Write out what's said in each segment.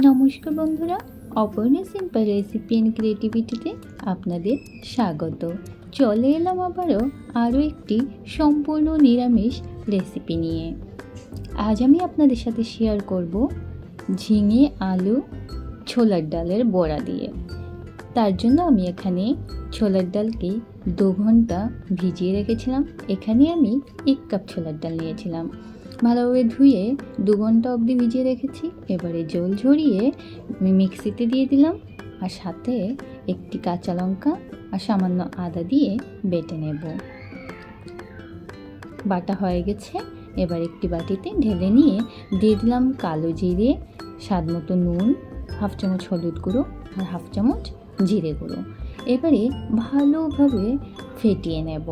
নমস্কার বন্ধুরা, Aparna simple recipe and ক্রিয়েটিভিটিতে আপনাদের স্বাগত। চলে এলাম আবারও আরও একটি সম্পূর্ণ নিরামিষ রেসিপি নিয়ে। আজ আমি আপনাদের সাথে শেয়ার করব ঝিঙে, আলু, ছোলার ডালের বড়া দিয়ে। তার জন্য আমি এখানে ছোলার ডালকে দু ঘণ্টা ভিজিয়ে রেখেছিলাম। এখানে আমি এক কাপ ছোলার ডাল নিয়েছিলাম। ভালোভাবে ধুয়ে দু ঘণ্টা অবধি ভিজিয়ে রেখেছি। এবারে জল ঝরিয়ে মিক্সিতে দিয়ে দিলাম আর সাথে একটি কাঁচা লঙ্কা আর সামান্য আদা দিয়ে বেটে নেব। বাটা হয়ে গেছে। এবার একটি বাটিতে ঢেলে নিয়ে দিয়ে দিলাম কালো জিরে, স্বাদ মতো নুন, হাফ চামচ হলুদ গুঁড়ো আর হাফ চামচ জিরে গুঁড়ো। এবারে ভালোভাবে ফেটিয়ে নেব।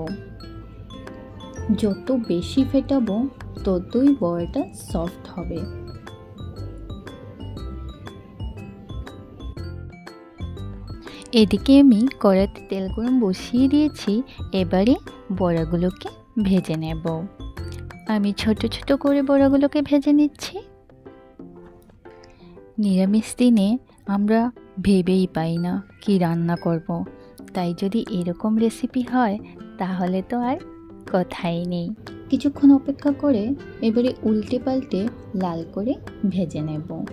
যত বেশি ফেটাবো, ততই বড়াটা সফট হবে। এদিকে আমি কড়াইতে তেল গরম বসিয়ে দিয়েছি, এবারে বড়াগুলোকে ভেজে নেব। আমি ছোট ছোট করে বড়াগুলোকে ভেজে নিচ্ছি। নিরামিষ দিনে আমরা ভেবেই পাই না কি রান্না করব। তাই যদি এরকম রেসিপি হয়, তাহলে তো আর কথাই নেই। কিছুক্ষণ অপেক্ষা করে এবারে উল্টে পাল্টে লাল করে ভেজে নেব।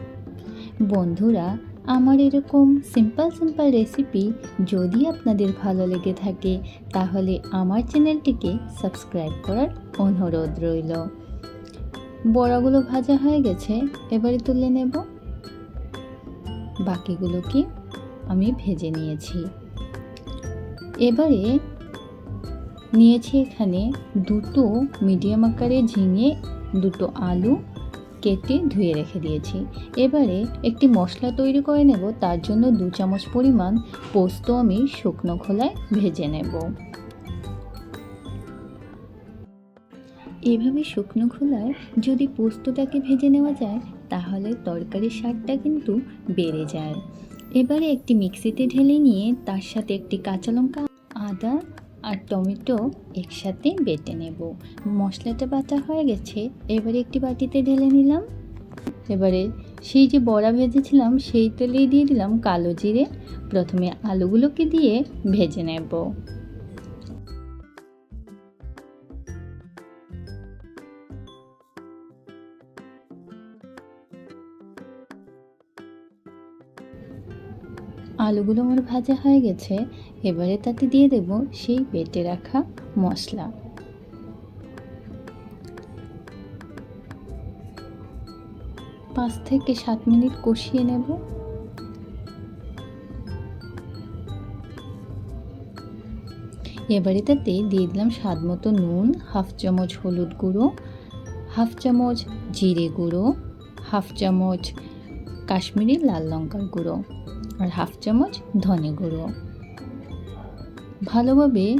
বন্ধুরা, আমার এরকম সিম্পল সিম্পল রেসিপি যদি আপনাদের ভালো লেগে থাকে, তাহলে আমার চ্যানেলটিকে সাবস্ক্রাইব করার অনুরোধ রইল। বড়াগুলো ভাজা হয়ে গেছে, এবারে তুলে নেব। বাকিগুলোকে আমি ভেজে নিয়েছি। এবারে নিয়েছি এখানে দুটো মিডিয়াম আকারে ঝিঙে, দুটো আলু কেটে ধুয়ে রেখে দিয়েছি। এবারে একটি মশলা তৈরি করে নেব, তার জন্য দু চামচ পরিমাণ পোস্ত আমি শুকনো খোলায় ভেজে নেব। এভাবে শুকনো খোলায় যদি পোস্তটাকে ভেজে নেওয়া যায়, তাহলে তরকারির স্বাদটা কিন্তু বেড়ে যায়। এবারে একটি মিক্সিতে ঢেলে নিয়ে তার সাথে একটি কাঁচা লঙ্কা, আদা আর টমেটো একসাথে বেটে নেব। মশলাটা বাটা হয়ে গেছে, এবারে একটি বাটিতে ঢেলে নিলাম। এবারে সেই যে বড়া ভেজেছিলাম, সেই তেলেই দিয়ে দিলাম কালো জিরে। প্রথমে আলুগুলোকে দিয়ে ভেজে নেব। আলুগুলো আমার ভাজা হয়ে গেছে, এবারে তাতে দিয়ে দেব সেই বেটে রাখা মশলা। পাঁচ থেকে সাত মিনিট কষিয়ে নেব। এবারে তাতে দিয়ে দিলাম স্বাদ মতো নুন, হাফ চামচ হলুদ গুঁড়ো, হাফ চামচ জিরে গুঁড়ো, হাফ চামচ কাশ্মীরি লাল লঙ্কার গুঁড়ো। আর হাফ চামচ ধনে গুঁড়ো। ভালোভাবে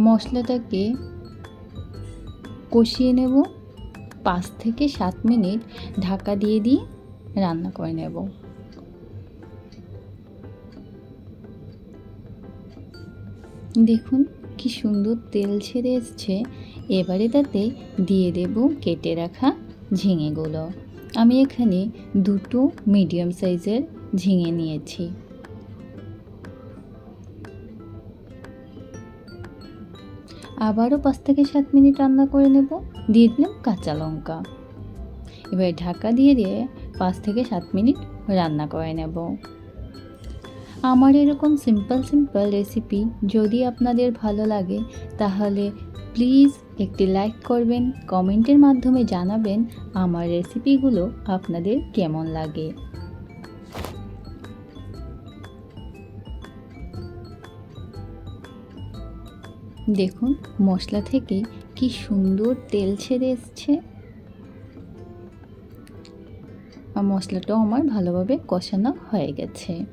মশলাটাকে কষিয়ে নেব। পাঁচ থেকে সাত মিনিট ঢাকা দিয়ে দিয়ে রান্না করে নেব। দেখুন কি সুন্দর তেল ছেড়ে এসছে। এবারে তাতে দিয়ে দেব কেটে রাখা ঝিঙেগুলো। আমি এখানে দুটো মিডিয়াম সাইজের ঝিঙে নিয়েছি। আবারও পাঁচ থেকে সাত মিনিট রান্না করে নেব। দিয়ে দিলাম কাঁচা লঙ্কা। এবার ঢাকা দিয়ে দিয়ে পাঁচ থেকে সাত মিনিট রান্না করে নেব। আমার এরকম সিম্পল সিম্পল রেসিপি যদি আপনাদের ভালো লাগে, তাহলে প্লিজ একটি লাইক করবেন কমেন্টের মাধ্যমে জানাবেন আমার রেসিপিগুলো আপনাদের কেমন লাগে। দেখুন, মশলা থেকে কি সুন্দর তেল ছেড়ে এসছে। আর মশলাটাও আমার ভালোভাবে কষানো হয়ে গেছে।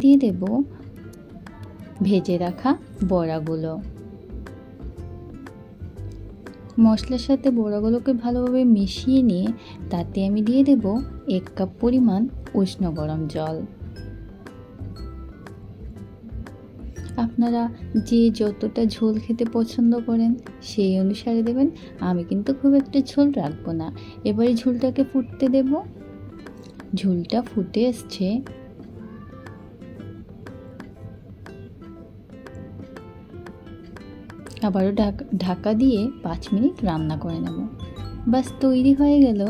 দিয়ে দেব ভেজে রাখা বড়াগুলো। মশলার সাথে বড়াগুলোকে ভালোভাবে মিশিয়ে নিয়ে তাতে আমি দিয়ে দেব এক কাপ পরিমাণ উষ্ণ গরম জল। আপনারা যে যতটা ঝোল খেতে পছন্দ করেন সেই অনুসারে দেবেন, আমি কিন্তু খুব একটা ঝোল রাখব না। এবারে ঝোলটাকে ফুটতে দেব। ঝোলটা ফুটে এসছে। আবারও ঢাকা দিয়ে পাঁচ মিনিট রান্না করে নেব। বাস তৈরি হয়ে গেল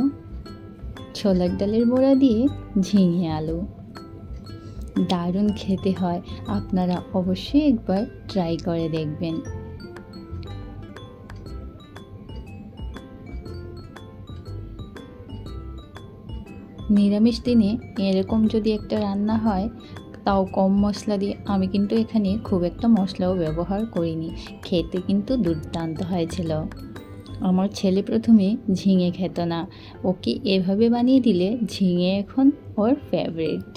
ছোলার ডালের বড়া দিয়ে ঝিঙে আলু। দারুণ খেতে হয়, আপনারা অবশ্যই একবার ট্রাই করে দেখবেন। নিরামিষ দিনে এরকম যদি একটা রান্না হয় তাও কম মশলা দিয়ে। আমি কিন্তু এখানে খুব একটা মশলাও ব্যবহার করিনি। খেতে কিন্তু দুর্দান্ত হয়েছিল। আমার ছেলে প্রথমে ঝিঙে খেত না। ওকে এভাবে বানিয়ে দিলে ঝিঙে এখন ওর ফেভারিট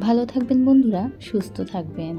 ভালো থাকবেন বন্ধুরা, সুস্থ থাকবেন।